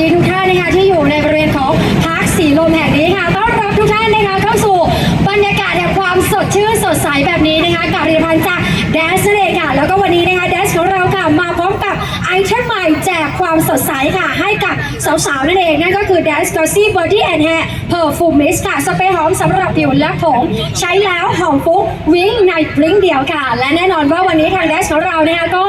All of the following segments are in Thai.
ดีทุกท่านนะคะที่อยู่ในบริเวณของพาร์คสีลมแห่งนี้ค่ะต้อนรับทุกท่านนะคะเข้าสู่บรรยากาศแห่งความสดชื่นสดใสแบบนี้นะคะกับผลิตภัณฑ์จากแดสเองค่ะแล้วก็วันนี้นะคะ แจกความสดใสค่ะ ให้กับสาวๆ นั่นเอง นั่นก็คือ d a s g o s s y Body and Hair Perfume Mist ค่ะ สเปรย์หอมสำหรับผิวและผม ใช้แล้วหอมฟุ้งวิ่งในบลิงเดียวค่ะ และแน่นอนว่าวันนี้ทาง d a s ของเราเนี่ยก็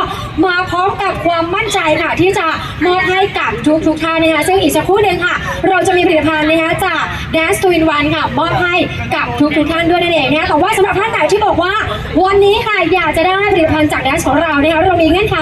มาพร้อมกับความมั่นใจค่ะ ที่จะมอบให้กับทุกๆท่านนะคะซึ่งอีกสักครู่หนึ่งค่ะ เราจะมีผลิตภัณฑ์นะคะจาก d a s Twin One ค่ะมอบให้กับทุกๆท่านด้วยนั่นเองนะคะแต่ว่าสำหรับท่านไหนที่บอกว่า วันนี้ค่ะอยากจะได้ผลิตภัณฑ์จาก d a s ของเรานะคะเรามีเงื่อนไข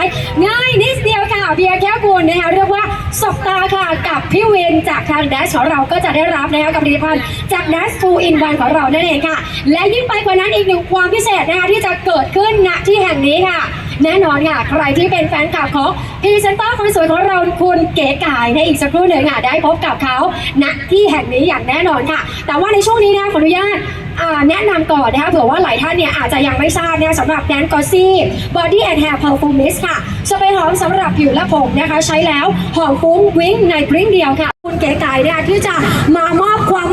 ง่ายนิดเดียวค่ะ เพียงแค่คุณนะคะเรียกว่าสบตาค่ะกับพี่วินจากทาง d a s ของเราก็จะได้รับนะคะกับผลิตภัณฑ์จาก d a s Two in One ของเรานั่นเองค่ะ และยิ่งไปกว่านั้นอีกหนึ่งความพิเศษนะคะที่จะเกิดขึ้นณที่แห่งนี้ค่ะแน่นอนค่ะ ใครที่เป็นแฟนคลับของพรีเซนเตอร์คนสวยของเราคุณเก๋ไก่ในอีกสักครู่หนึ่งค่ะ ได้พบกับเขาณที่แห่งนี้อย่างแน่นอนค่ะ แต่ว่าในช่วงนี้นะคะขออนุญาต แนะนำก่อนนะคะเผื่อว่าหลายท่านเนี่ยอาจจะยังไม่ทราบนะคะสำหรับแดนกอซี่ Body and Hair Perfume Mist ค่ะสเปรย์หอมสำหรับผิวและผมนะคะ ใช้แล้วหอมฟุ้งวิ้งในพริ้งเดียวค่ะ คุณเก๋ไก่เนี่ยที่จะมามอบความ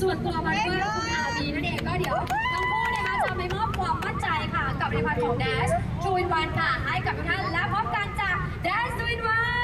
ส่วนตัวมาด้วยคุณอาบีนั่นเองก็เดี๋ยวทั้งคู่นะคะจะไปมอบความมั่นใจค่ะ กับผลิตภัณฑ์ของ Dash ชูวินวันค่ะให้กับทุกท่านและพบกันจาก Dash ชูวินวัน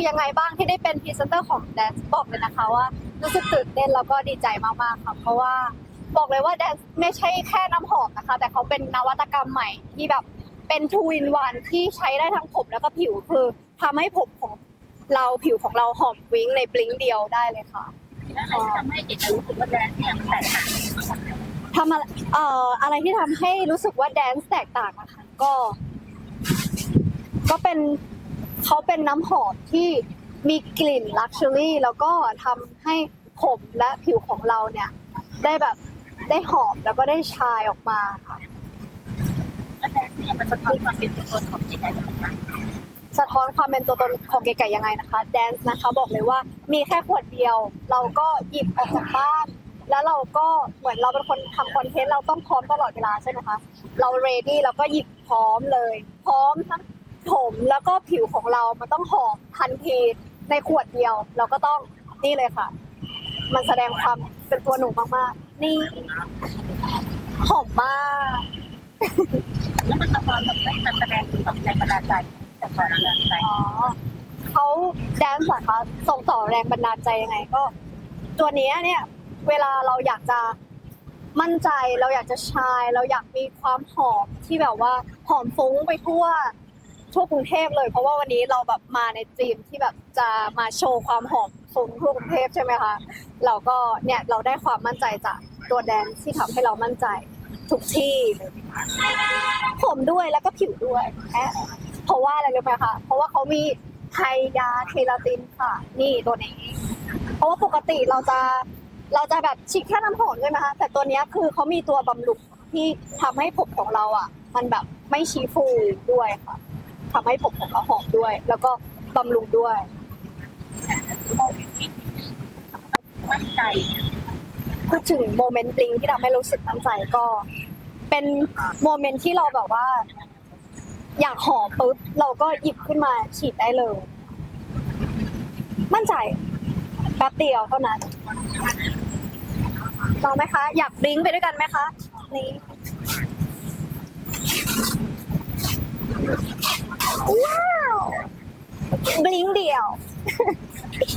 สึกยังไงบ้างที่ได้เป็นพรีเซนเตอร์ของแดนบอกเลยนะคะว่ารู้สึกตื่นเต้นแล้วก็ดีใจมากๆค่ะเพราะว่าบอกเลยว่าแดนไม่ใช่แค่น้ำหอมนะคะ แต่เขาเป็นนวัตกรรมใหม่ที่แบบเป็นทูอินวันที่ใช้ได้ทั้งผมแล้วก็ผิวคือทำให้ผมของเราผิวของเราหอมวิ้งในบลิงเดียวได้เลยค่ะอะไรที่ทำให้เก๋จะรู้สึกว่าแดนเนี่ยมันแตกต่างทำอะไรเอ่ออะไรที่ทำให้รู้สึกว่าแดนซ์แตกต่างนะคะก็ ก็เป็น เขาเป็นน้ำหอมที่มีกลิ่นลักชัวรี่แล้วก็ทำให้ผมและผิวของเราเนี่ย ได้แบบได้หอมแล้วก็ได้ชายออกมาค่ะมันสะท้อนความเป็นตัวตนของจิตใจของมันสะท้อนความเป็นตัวตนของเก๋ๆยังไงนะคะแดนซ์นะคะบอกเลยว่ามีแค่ขวดเดียว เราก็หยิบออกจากบ้าน แล้วเราก็เหมือนเราเป็นคนทำคอนเทนต์เราต้องพร้อมตลอดเวลาใช่ไหมคะเราเรดี้เราก็หยิบพร้อมเลย พร้อมทั้ง ผมแล้วก็ผิวของเรามันต้องหอมทันทีในขวดเดียว เราก็ต้องนี่เลยค่ะ มันแสดงความเป็นตัวหนูมากๆ นี่ หอมมากแล้วมันสะท้อนแบบมันแสดงถึงแบบแรงบันดาลใจแต่ความแรงบันดาลใจอ๋อเขาแดนซ์อะคะส่งต่อแรงบันดาลใจยังไงก็ ตัวเนี้ยเนี่ย เวลาเราอยากจะมั่นใจเราอยากจะชาย เราอยากมีความหอมที่แบบว่าหอมฟุ้งไปทั่ว ทั่วกรุงเทพเลย เพราะว่าวันนี้เราแบบมาในธีมที่แบบจะมาโชว์ความหอมฟุ้งทั่วกรุงเทพใช่ไหมคะเราก็เนี่ยเราได้ความมั่นใจจากตัวแดนที่ทำให้เรามั่นใจทุกที่ ผมด้วยแล้วก็ผิวด้วยแะเพราะว่าอะไรรู้ไหมคะเพราะว่าเขามีไฮยาเคลาตินค่ะ นี่ตัวนี้ เพราะว่าปกติเราจะเราจะแบบฉีดแค่น้ำหอมใช่ไหมคะ แต่ตัวนี้คือเขามีตัวบำรุงที่ทำให้ผมของเราอะ มันแบบไม่ชี้ฟูด้วยค่ะ ทำให้ผมของเราหอมด้วย แล้วก็บำรุงด้วยมั่นใจพูดถึงโมเมนต์บลิงที่ทำให้รู้สึกมั่นใจก็ เป็นโมเมนต์ที่เราแบบว่า อยากหอมปุ๊บเราก็หยิบขึ้นมาฉีดได้เลย มั่นใจแป๊บเดียวเท่านั้นลองไหมคะ อยากบลิงไปด้วยกันไหมคะนี่ ว้าวบลิงเดียวพี่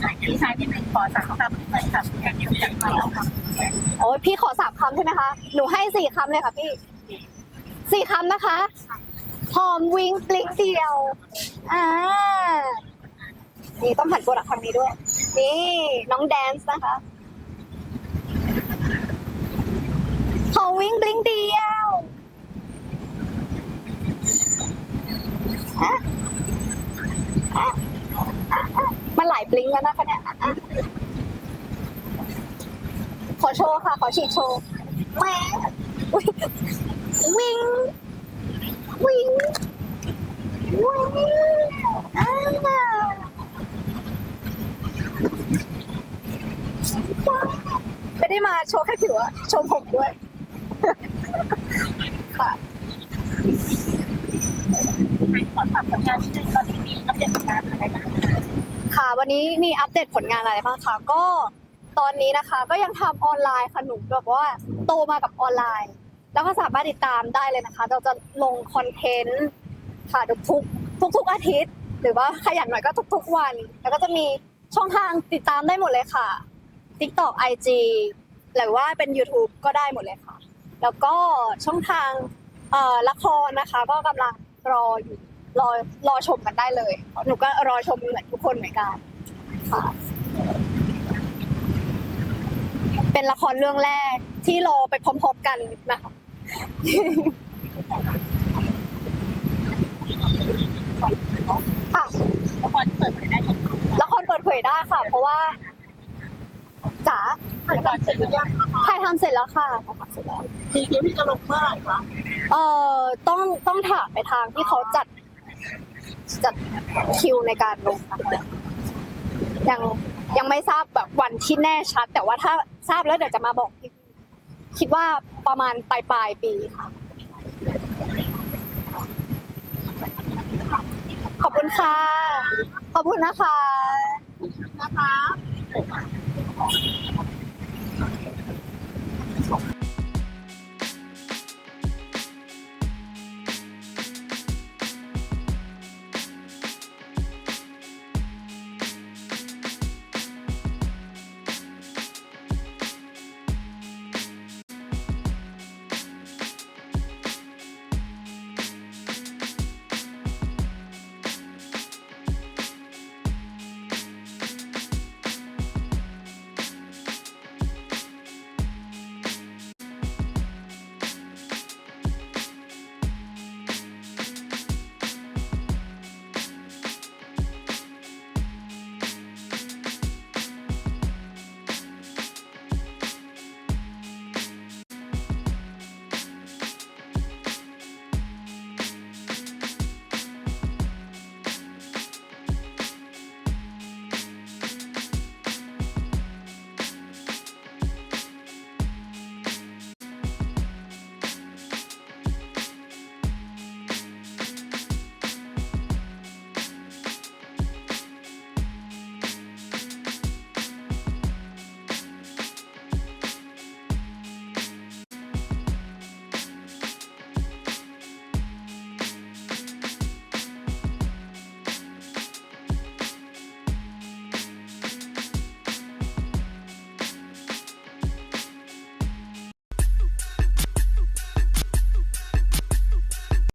ชายที่หนึ่งขอสามคำหน่อยค่ะแทนที่จะมาแล้วค่ะโอ้ยพี่ขอสามคำใช่ไหมคะ หนูให้สี่คำเลยค่ะพี่สี่คำนะคะหอมวิงปลิงเดียว อ่า นี่ต้องหันตัวหลักทางนี้ด้วย นี่น้องแดนซ์นะคะหอมวิงปลิงเดียวอะอะอะอะ มันหลายปลิงแล้วนะคะเนี่ยขอโชว์ค่ะ ขอฉีดโชว์แหม่อุ๊ยวิ่ง วิ่ง วิ่งอ่าไม่ได้มาโชว์แค่ผิวอะโชว์ผมด้วย ค่ะ ขอถามผลงานที่หนึ่งตอนนี้มีอัปเดตผลงานอะไรบ้างคะค่ะ วันนี้มีอัปเดตผลงานอะไรบ้างคะก็ตอนนี้นะคะก็ยังทำออนไลน์ค่ะหนูแบบว่าโตมากับออนไลน์ แล้วก็สามารถติดตามได้เลยนะคะ เราจะลงคอนเทนต์ค่ะทุกทุกทุกอาทิตย์ หรือว่าขยันหน่อยก็ทุก ๆ วัน แล้วก็จะมีช่องทางติดตามได้หมดเลยค่ะ TikTok IG หรือว่าเป็น YouTube ก็ได้หมดเลยค่ะ แล้วก็ช่องทางละครนะคะ ก็กำลัง รออยู่รอรอชมกันได้เลยหนูก็รอชมเหมือนทุกคนเหมือนกันค่ะเป็นละครเรื่องแรกที่รอไปพร้อมๆกันนะคะค่ะละครเปิดเผยได้ละครเปิดเผยได้ค่ะ เพราะว่าจ๋าละครเสร็จหรือยังถ่ายทำเสร็จแล้วค่ะถ่ายทำเสร็จแล้วทีคิวที่จะลงเมื่อไหร่คะ เอ่อต้องต้องถามไปทางที่เขาจัดจัดคิวในการลงนะคะยังยังไม่ทราบแบบวันที่แน่ชัด แต่ว่าถ้าทราบแล้วเดี๋ยวจะมาบอกพี่คิดว่าประมาณปลายปลายปีค่ะ ขอบคุณค่ะ ขอบคุณนะคะนะคะ